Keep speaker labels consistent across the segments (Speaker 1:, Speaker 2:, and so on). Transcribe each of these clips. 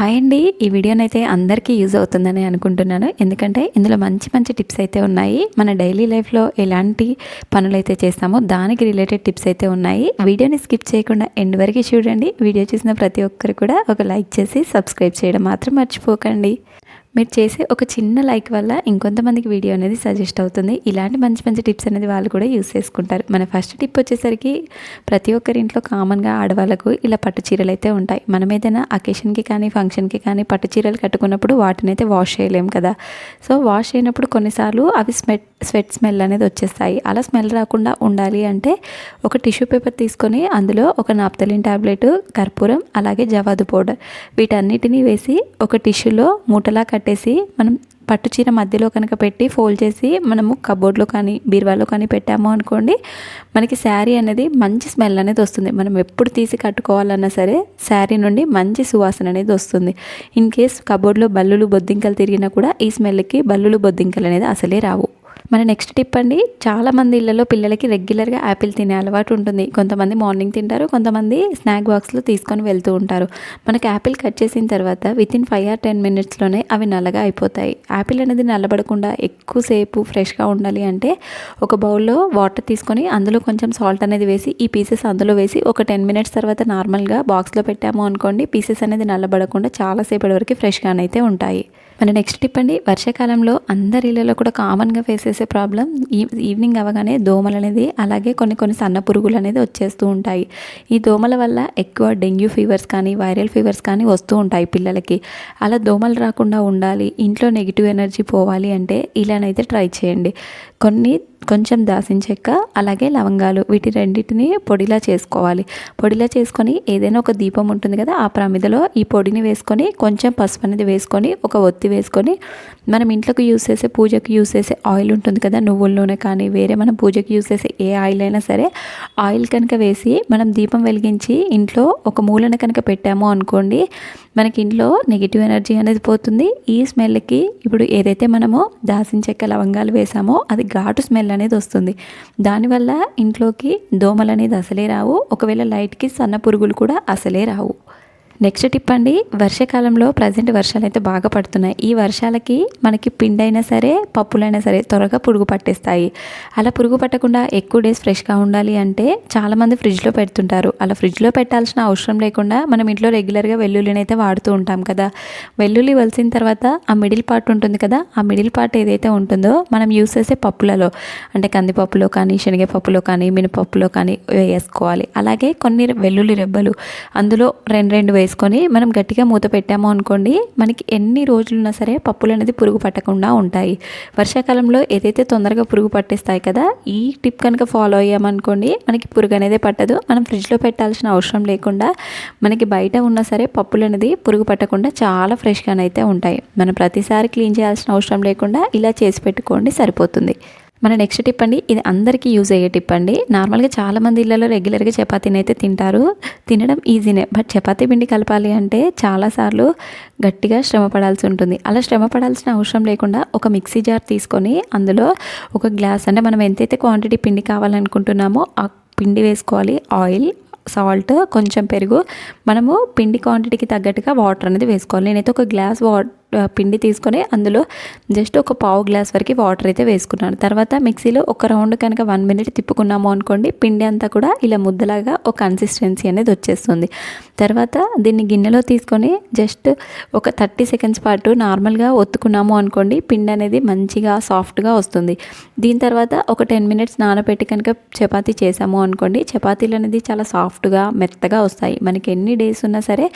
Speaker 1: Hi అండి. ఈ వీడియోనైతే అందరికీ యూజ్ అవుతుందని అనుకుంటున్నాను. ఎందుకంటే ఇందులో మంచి మంచి టిప్స్ అయితే ఉన్నాయి. మన డైలీ లైఫ్లో ఎలాంటి పనులు అయితే చేస్తామో దానికి రిలేటెడ్ టిప్స్ అయితే ఉన్నాయి. వీడియోని స్కిప్ చేయకుండా ఎండ్ వరకు చూడండి. వీడియో చూసిన ప్రతి ఒక్కరు కూడా ఒక లైక్ చేసి సబ్స్క్రైబ్ చేయడం మాత్రం మర్చిపోకండి. మీరు చేసే ఒక చిన్న లైక్ వల్ల ఇంకొంతమందికి వీడియో అనేది సజెస్ట్ అవుతుంది. ఇలాంటి మంచి మంచి టిప్స్ అనేది వాళ్ళు కూడా యూస్ చేసుకుంటారు. మన ఫస్ట్ టిప్ వచ్చేసరికి ప్రతి ఒక్కరి ఇంట్లో కామన్గా ఆడవాళ్ళకు ఇలా పట్టు చీరలు అయితే ఉంటాయి. మనం ఏదైనా అకేషన్కి కానీ ఫంక్షన్కి కానీ పట్టు చీరలు కట్టుకున్నప్పుడు వాటిని అయితే వాష్ చేయలేం కదా. సో వాష్ అయినప్పుడు కొన్నిసార్లు అవి స్మెట్ స్వెట్ స్మెల్ అనేది వచ్చేస్తాయి. అలా స్మెల్ రాకుండా ఉండాలి అంటే ఒక టిష్యూ పేపర్ తీసుకొని అందులో ఒక నాప్తలిన్ ట్యాబ్లెట్ కర్పూరం అలాగే జవాదు పౌడర్ వీటన్నిటిని వేసి ఒక టిష్యూలో మూటలా కట్టేసి మనం పట్టు చీర మధ్యలో కనుక పెట్టి ఫోల్డ్ చేసి మనము కబోర్డ్లో కానీ బీరువాలో కానీ పెట్టాము అనుకోండి మనకి శారీ అనేది మంచి స్మెల్ అనేది వస్తుంది. మనం ఎప్పుడు తీసి కట్టుకోవాలన్నా సరే శారీ నుండి మంచి సువాసన అనేది వస్తుంది. ఇన్ కేస్ కబోర్డ్లో బల్లులు బొద్దింకలు తిరిగినా కూడా ఈ స్మెల్కి బల్లులు బొద్దింకలు అనేది అసలే రావు. మన నెక్స్ట్ టిప్ అండి చాలామంది ఇళ్ళలో పిల్లలకి రెగ్యులర్గా యాపిల్ తినే అలవాటు ఉంటుంది. కొంతమంది మార్నింగ్ తింటారు కొంతమంది స్నాక్ బాక్స్లో తీసుకొని వెళ్తూ ఉంటారు. మనకి యాపిల్ కట్ చేసిన తర్వాత within five or ten మినిట్స్లోనే అవి నల్లగా అయిపోతాయి. యాపిల్ అనేది నల్లబడకుండా ఎక్కువసేపు ఫ్రెష్గా ఉండాలి అంటే ఒక బౌల్లో వాటర్ తీసుకొని అందులో కొంచెం సాల్ట్ అనేది వేసి ఈ పీసెస్ అందులో వేసి ఒక టెన్ మినిట్స్ తర్వాత నార్మల్గా బాక్స్లో పెట్టాము అనుకోండి పీసెస్ అనేది నల్లబడకుండా చాలాసేపటి వరకు ఫ్రెష్గానైతే ఉంటాయి. మన నెక్స్ట్ టిప్ అండి వర్షాకాలంలో అందరి ఇళ్ళలో కూడా కామన్గా ఫేసెస్ చేసే ప్రాబ్లం ఈవినింగ్ అవగానే దోమలు అనేది అలాగే కొన్ని కొన్ని సన్న పురుగులు అనేది వచ్చేస్తూ ఉంటాయి. ఈ దోమల వల్ల ఎక్కువ డెంగ్యూ ఫీవర్స్ కానీ వైరల్ ఫీవర్స్ కానీ వస్తూ ఉంటాయి పిల్లలకి. అలా దోమలు రాకుండా ఉండాలి ఇంట్లో నెగిటివ్ ఎనర్జీ పోవాలి అంటే ఇలానైతే ట్రై చేయండి. కొన్ని కొంచెం దాసిన చెక్క అలాగే లవంగాలు వీటి రెండింటిని పొడిలా చేసుకోవాలి. పొడిలా చేసుకొని ఏదైనా ఒక దీపం ఉంటుంది కదా ఆ ప్రమిదలో ఈ పొడిని వేసుకొని కొంచెం పసుపు అనేది వేసుకొని ఒక ఒత్తి వేసుకొని మనం ఇంట్లోకి యూస్ చేసే పూజకి యూస్ చేసే ఆయిల్ ఉంటుంది కదా నువ్వుల నూనె కానీ వేరే మనం పూజకి యూస్ చేసే ఏ ఆయిల్ అయినా సరే ఆయిల్ కనుక వేసి మనం దీపం వెలిగించి ఇంట్లో ఒక మూలన కనుక పెట్టాము అనుకోండి మనకి ఇంట్లో నెగిటివ్ ఎనర్జీ అనేది పోతుంది. ఈ స్మెల్కి ఇప్పుడు ఏదైతే మనము దాసిన చెక్క లవంగాలు వేసామో అది ఘాటు స్మెల్ అనేది వస్తుంది. దానివల్ల ఇంట్లోకి దోమలు అనేది అసలే రావు. ఒకవేళ లైట్కి సన్న పురుగులు కూడా అసలే రావు. నెక్స్ట్ టిప్ అండి వర్షాకాలంలో ప్రజెంట్ వర్షాలు అయితే బాగా పడుతున్నాయి. ఈ వర్షాలకి మనకి పిండి అయినా సరే పప్పులైనా సరే త్వరగా పురుగు పట్టేస్తాయి. అలా పురుగు పట్టకుండా ఎక్కువ డేస్ ఫ్రెష్గా ఉండాలి అంటే చాలామంది ఫ్రిడ్జ్లో పెడుతుంటారు. అలా ఫ్రిడ్జ్లో పెట్టాల్సిన అవసరం లేకుండా మనం ఇంట్లో రెగ్యులర్గా వెల్లుల్లిని అయితే వాడుతూ ఉంటాం కదా. వెల్లుల్లి వలిసిన తర్వాత ఆ మిడిల్ పార్ట్ ఉంటుంది కదా ఆ మిడిల్ పార్ట్ ఏదైతే ఉంటుందో మనం యూస్ చేసే పప్పులలో అంటే కందిపప్పులో కానీ శనగపప్పులో కానీ మినపప్పులో కానీ వేసుకోవాలి. అలాగే కొన్ని వెల్లుల్లి రెబ్బలు అందులో రెండు రెండు వేసి వేసుకొని మనం గట్టిగా మూత పెట్టాము అనుకోండి మనకి ఎన్ని రోజులున్నా సరే పప్పులు అనేది పురుగు పట్టకుండా ఉంటాయి. వర్షాకాలంలో ఏదైతే తొందరగా పురుగు పట్టేస్తాయి కదా ఈ టిప్ కనుక ఫాలో అయ్యామనుకోండి మనకి పురుగు అనేది పట్టదు. మనం ఫ్రిడ్జ్లో పెట్టాల్సిన అవసరం లేకుండా మనకి బయట ఉన్నా సరే పప్పులు అనేది పురుగు పట్టకుండా చాలా ఫ్రెష్గానైతే ఉంటాయి. మనం ప్రతిసారి క్లీన్ చేయాల్సిన అవసరం లేకుండా ఇలా చేసి పెట్టుకోండి సరిపోతుంది. మన నెక్స్ట్ టిప్ అండి ఇది అందరికీ యూజ్ అయ్యే టిప్ అండి. నార్మల్గా చాలామంది ఇళ్ళలో రెగ్యులర్గా చపాతీని అయితే తింటారు. తినడం ఈజీనే బట్ చపాతీ పిండి కలపాలి అంటే చాలాసార్లు గట్టిగా శ్రమ పడాల్సి ఉంటుంది. అలా శ్రమ పడాల్సిన అవసరం లేకుండా ఒక మిక్సీ జార్ తీసుకొని అందులో ఒక గ్లాస్ అంటే మనం ఎంతైతే క్వాంటిటీ పిండి కావాలనుకుంటున్నామో ఆ పిండి వేసుకోవాలి. ఆయిల్ సాల్ట్ కొంచెం పెరుగు. మనము పిండి క్వాంటిటీకి తగ్గట్టుగా వాటర్ అనేది వేసుకోవాలి. నేనైతే ఒక గ్లాస్ వాటర్ పిండి తీసుకొని అందులో జస్ట్ ఒక పావు గ్లాస్ వరకు వాటర్ అయితే వేసుకున్నాను. తర్వాత మిక్సీలో ఒక రౌండ్ కనుక వన్ మినిట్ తిప్పుకున్నాము అనుకోండి పిండి అంతా కూడా ఇలా ముద్దలాగా ఒక కన్సిస్టెన్సీ అనేది వచ్చేస్తుంది. తర్వాత దీన్ని గిన్నెలో తీసుకొని జస్ట్ ఒక థర్టీ సెకండ్స్ పాటు నార్మల్గా ఒత్తుకున్నాము అనుకోండి పిండి అనేది మంచిగా సాఫ్ట్గా వస్తుంది. దీని తర్వాత ఒక టెన్ మినిట్స్ నానబెట్టి కనుక చపాతీ చేసాము అనుకోండి చపాతీలు అనేది చాలా సాఫ్ట్గా మెత్తగా వస్తాయి. మనకి ఎన్ని డేస్ ఉన్నా సరే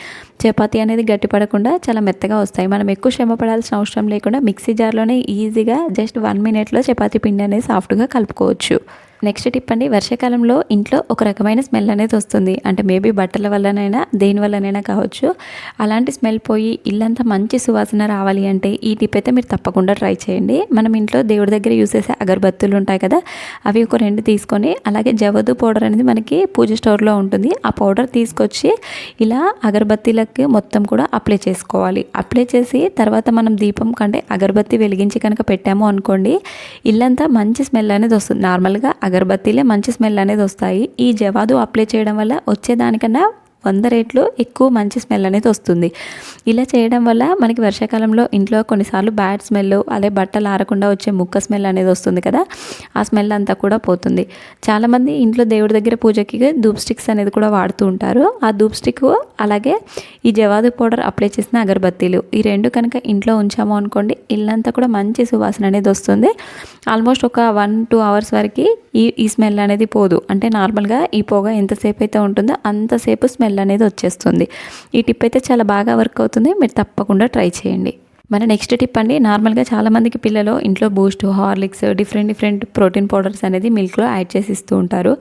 Speaker 1: చపాతీ అనేది గట్టిపడకుండా చాలా మెత్తగా వస్తాయి. మనం ఎక్కువ శ్రమ పడాల్సిన అవసరం లేకుండా మిక్సీ జార్లోనే ఈజీగా జస్ట్ వన్ మినిట్లో చపాతీ పిండి అనేది సాఫ్ట్గా కలుపుకోవచ్చు. నెక్స్ట్ టిప్ అండి వర్షాకాలంలో ఇంట్లో ఒక రకమైన స్మెల్ అనేది వస్తుంది. అంటే మేబీ బట్టల వల్లనైనా దేని వల్లనైనా కావచ్చు. అలాంటి స్మెల్ పోయి ఇల్లంతా మంచి సువాసన రావాలి అంటే ఈ టిప్ అయితే మీరు తప్పకుండా ట్రై చేయండి. మనం ఇంట్లో దేవుడి దగ్గర యూస్ చేసే అగరబత్తులు ఉంటాయి కదా అవి ఒక రెండు తీసుకొని అలాగే జవదు పౌడర్ అనేది మనకి పూజ స్టోర్లో ఉంటుంది. ఆ పౌడర్ తీసుకొచ్చి ఇలా అగరబత్తీలకి మొత్తం కూడా అప్లై చేసుకోవాలి. అప్లై చేసి తర్వాత మనం దీపం కంటే అగరబత్తి వెలిగించి కనుక పెట్టాము అనుకోండి ఇల్లంతా మంచి స్మెల్ అనేది వస్తుంది. నార్మల్గా అగరబత్తీలే మంచి స్మెల్ అనేది వస్తాయి. ఈ జవాదు అప్లై చేయడం వల్ల వచ్చేదానికన్నా వంద రేట్లు ఎక్కువ మంచి స్మెల్ అనేది వస్తుంది. ఇలా చేయడం వల్ల మనకి వర్షాకాలంలో ఇంట్లో కొన్నిసార్లు బ్యాడ్ స్మెల్ అదే బట్టలు ఆరకుండా వచ్చే ముక్క స్మెల్ అనేది వస్తుంది కదా. ఆ స్మెల్ అంతా కూడా పోతుంది. చాలామంది ఇంట్లో దేవుడి దగ్గర పూజకి ధూప్ స్టిక్స్ అనేది కూడా వాడుతూ ఉంటారు. ఆ ధూప్ స్టిక్ అలాగే ఈ జవాదు పౌడర్ అప్లై చేసిన అగరబత్తీలు. ఈ రెండు కనుక ఇంట్లో ఉంచాము అనుకోండి ఇల్లంతా కూడా మంచి సువాసన అనేది వస్తుంది. ఆల్మోస్ట్ ఒక వన్ టూ అవర్స్ వరకు ఈ ఈ స్మెల్ అనేది పోదు. అంటే నార్మల్గా ఈ పొగ ఎంతసేపు అయితే ఉంటుందో అంతసేపు స్మెల్ అనేది వచ్చేస్తుంది. ఈ టిప్ అయితే చాలా బాగా వర్క్ అవుతుంది. మీరు తప్పకుండా ట్రై చేయండి. మన నెక్స్ట్ టిప్ అండి నార్మల్గా చాలామందికి పిల్లలు ఇంట్లో Boost Horlicks different different protein powders అనేది మిల్క్లో యాడ్ చేసి ఇస్తూ ఉంటారు.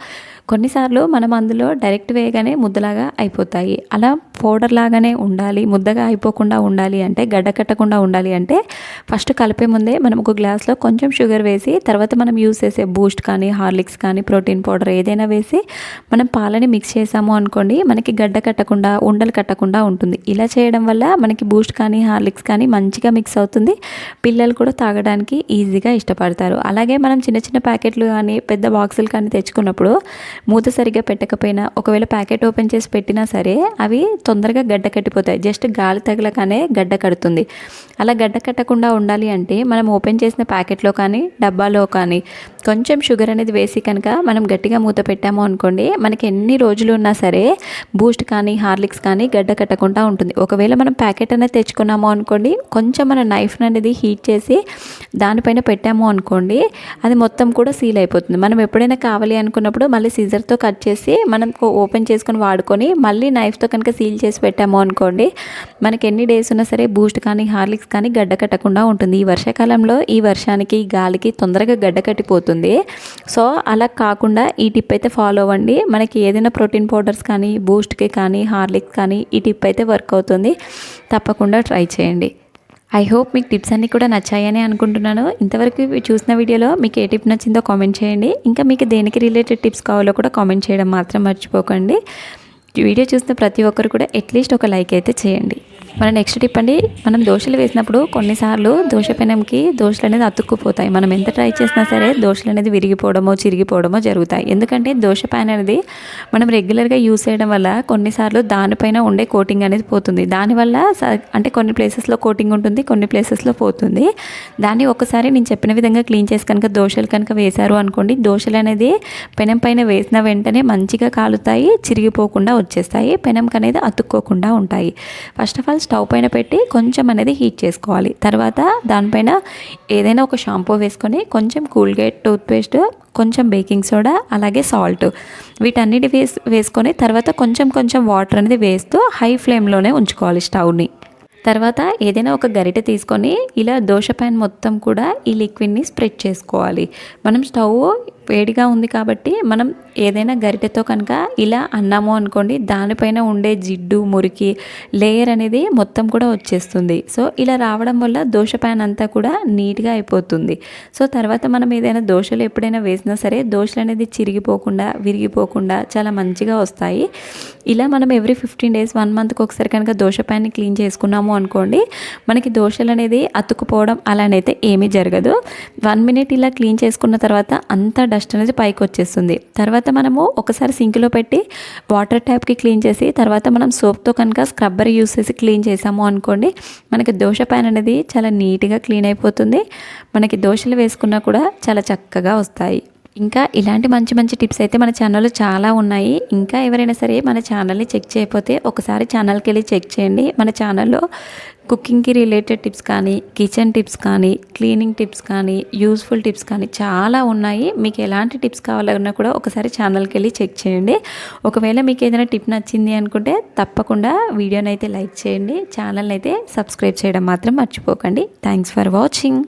Speaker 1: కొన్నిసార్లు మనం అందులో డైరెక్ట్ వేయగానే ముద్దలాగా అయిపోతాయి. అలా పౌడర్ లాగానే ఉండాలి ముద్దగా అయిపోకుండా ఉండాలి అంటే గడ్డ కట్టకుండా ఉండాలి అంటే ఫస్ట్ కలిపే ముందే మనం ఒక గ్లాస్లో కొంచెం షుగర్ వేసి తర్వాత మనం యూస్ చేసే బూస్ట్ కానీ హార్లిక్స్ కానీ ప్రోటీన్ పౌడర్ ఏదైనా వేసి మనం పాలని మిక్స్ చేసాము అనుకోండి మనకి గడ్డ కట్టకుండా ఉండలు కట్టకుండా ఉంటుంది. ఇలా చేయడం వల్ల మనకి బూస్ట్ కానీ హార్లిక్స్ కానీ మంచి మంచిగా మిక్స్ అవుతుంది. పిల్లలు కూడా తాగడానికి ఈజీగా ఇష్టపడతారు. అలాగే మనం చిన్న చిన్న ప్యాకెట్లు కానీ పెద్ద బాక్సులు కానీ తెచ్చుకున్నప్పుడు మూత సరిగ్గా పెట్టకపోయినా ఒకవేళ ప్యాకెట్ ఓపెన్ చేసి పెట్టినా సరే అవి తొందరగా గడ్డ కట్టిపోతాయి. జస్ట్ గాలి తగలకనే గడ్డ కడుతుంది. అలా గడ్డ కట్టకుండా ఉండాలి అంటే మనం ఓపెన్ చేసిన ప్యాకెట్లో కానీ డబ్బాలో కానీ కొంచెం షుగర్ అనేది వేసి కనుక మనం గట్టిగా మూత పెట్టాము అనుకోండి మనకి ఎన్ని రోజులు ఉన్నా సరే బూస్ట్ కానీ హార్లిక్స్ కానీ గడ్డ కట్టకుండా ఉంటుంది. ఒకవేళ మనం ప్యాకెట్ అనేది తెచ్చుకున్నాము అనుకోండి కొంచెం మన నైఫ్ అనేది హీట్ చేసి దానిపైన పెట్టాము అనుకోండి అది మొత్తం కూడా సీల్ అయిపోతుంది. మనం ఎప్పుడైనా కావాలి అనుకున్నప్పుడు మళ్ళీ సీజర్తో కట్ చేసి మనం ఓపెన్ చేసుకొని వాడుకొని మళ్ళీ నైఫ్తో కనుక సీల్ చేసి పెట్టాము అనుకోండి మనకి ఎన్ని డేస్ ఉన్నా సరే బూస్ట్ కానీ హార్లిక్స్ కానీ గడ్డ కట్టకుండా ఉంటుంది. ఈ వర్షాకాలంలో ఈ వర్షానికి గాలికి తొందరగా గడ్డ కట్టిపోతుంది. సో అలా కాకుండా ఈ టిప్ అయితే ఫాలో అవ్వండి. మనకి ఏదైనా ప్రోటీన్ పౌడర్స్ కానీ బూస్ట్కి కానీ హార్లిక్స్ కానీ ఈ టిప్ అయితే వర్క్ అవుతుంది. తప్పకుండా ట్రై చేయండి. ఐ హోప్ మీకు టిప్స్ అన్నీ కూడా నచ్చాయని అనుకుంటున్నాను. ఇంతవరకు చూసిన వీడియోలో మీకు ఏ టిప్ నచ్చిందో కామెంట్ చేయండి. ఇంకా మీకు దేనికి రిలేటెడ్ టిప్స్ కావాలో కూడా కామెంట్ చేయడం మాత్రం మర్చిపోకండి. వీడియో చూసిన ప్రతి ఒక్కరు కూడా అట్లీస్ట్ ఒక లైక్ అయితే చేయండి. మన నెక్స్ట్ టిప్ అండి మనం దోశలు వేసినప్పుడు కొన్నిసార్లు దోశ పెనంకి దోశలు అనేది అతుక్కుపోతాయి. మనం ఎంత ట్రై చేసినా సరే దోశలు అనేది విరిగిపోవడమో చిరిగిపోవడమో జరుగుతాయి. ఎందుకంటే దోశ ప్యాన్ అనేది మనం రెగ్యులర్గా యూస్ చేయడం వల్ల కొన్నిసార్లు దానిపైన ఉండే కోటింగ్ అనేది పోతుంది. దానివల్ల అంటే కొన్ని ప్లేసెస్లో కోటింగ్ ఉంటుంది కొన్ని ప్లేసెస్లో పోతుంది. దాన్ని ఒకసారి నేను చెప్పిన విధంగా క్లీన్ చేసి కనుక దోశలు కనుక వేశారు అనుకోండి దోశలు అనేది పెనం పైన వేసిన వెంటనే మంచిగా కాలుతాయి చిరిగిపోకుండా వచ్చేస్తాయి. పెనంకి అనేది అతుక్కోకుండా ఉంటాయి. ఫస్ట్ ఆఫ్ ఆల్ స్టవ్ పైన పెట్టి కొంచెం అనేది హీట్ చేసుకోవాలి. తర్వాత దానిపైన ఏదైనా ఒక షాంపూ వేసుకొని కొంచెం కూల్గేట్ టూత్పేస్ట్ కొంచెం బేకింగ్ సోడా అలాగే సాల్ట్ వీటన్నిటి వేసి వేసుకొని తర్వాత కొంచెం కొంచెం వాటర్ అనేది వేస్తూ హై ఫ్లేమ్లోనే ఉంచుకోవాలి స్టవ్ని. తర్వాత ఏదైనా ఒక గరిటె తీసుకొని ఇలా దోశ ప్యాన్ మొత్తం కూడా ఈ లిక్విడ్ని స్ప్రెడ్ చేసుకోవాలి. మనం స్టవ్ వేడిగా ఉంది కాబట్టి మనం ఏదైనా గరిటెతో కనుక ఇలా అన్నాము అనుకోండి దానిపైన ఉండే జిడ్డు మురికి లేయర్ అనేది మొత్తం కూడా వచ్చేస్తుంది. సో ఇలా రావడం వల్ల దోశ ప్యాన్ అంతా కూడా నీట్గా అయిపోతుంది. సో తర్వాత మనం ఏదైనా దోశలు ఎప్పుడైనా వేసినా సరే దోశలు అనేది చిరిగిపోకుండా విరిగిపోకుండా చాలా మంచిగా వస్తాయి. ఇలా మనం ఎవ్రీ ఫిఫ్టీన్ డేస్ వన్ మంత్కి ఒకసారి కనుక దోశ ప్యాన్ని క్లీన్ చేసుకున్నాము అనుకోండి మనకి దోశలు అనేది అతుక్కుపోవడం అలానైతే ఏమీ జరగదు. వన్ మినిట్ ఇలా క్లీన్ చేసుకున్న తర్వాత అంతా డస్ట్ అనేది పైకి వచ్చేస్తుంది. తర్వాత మనము ఒకసారి సింక్లో పెట్టి వాటర్ ట్యాప్కి క్లీన్ చేసి తర్వాత మనం సోప్తో కనుక స్క్రబ్బర్ యూస్ చేసి క్లీన్ చేసాము అనుకోండి మనకి దోశ ప్యాన్ అనేది చాలా నీట్గా క్లీన్ అయిపోతుంది. మనకి దోశలు వేసుకున్నా కూడా చాలా చక్కగా వస్తాయి. ఇంకా ఇలాంటి మంచి మంచి టిప్స్ అయితే మన ఛానల్లో చాలా ఉన్నాయి. ఇంకా ఎవరైనా సరే మన ఛానల్ని చెక్ చేయకపోతే ఒకసారి ఛానల్కి వెళ్ళి చెక్ చేయండి. మన ఛానల్లో కుకింగ్కి రిలేటెడ్ టిప్స్ కానీ కిచెన్ టిప్స్ కానీ క్లీనింగ్ టిప్స్ కానీ యూస్ఫుల్ టిప్స్ కానీ చాలా ఉన్నాయి. మీకు ఎలాంటి టిప్స్ కావాలన్నా కూడా ఒకసారి ఛానల్కి వెళ్ళి చెక్ చేయండి. ఒకవేళ మీకు ఏదైనా టిప్ నచ్చింది అనుకుంటే తప్పకుండా వీడియోని అయితే లైక్ చేయండి. ఛానల్ని అయితే సబ్స్క్రైబ్ చేయడం మాత్రం మర్చిపోకండి. Thanks for watching.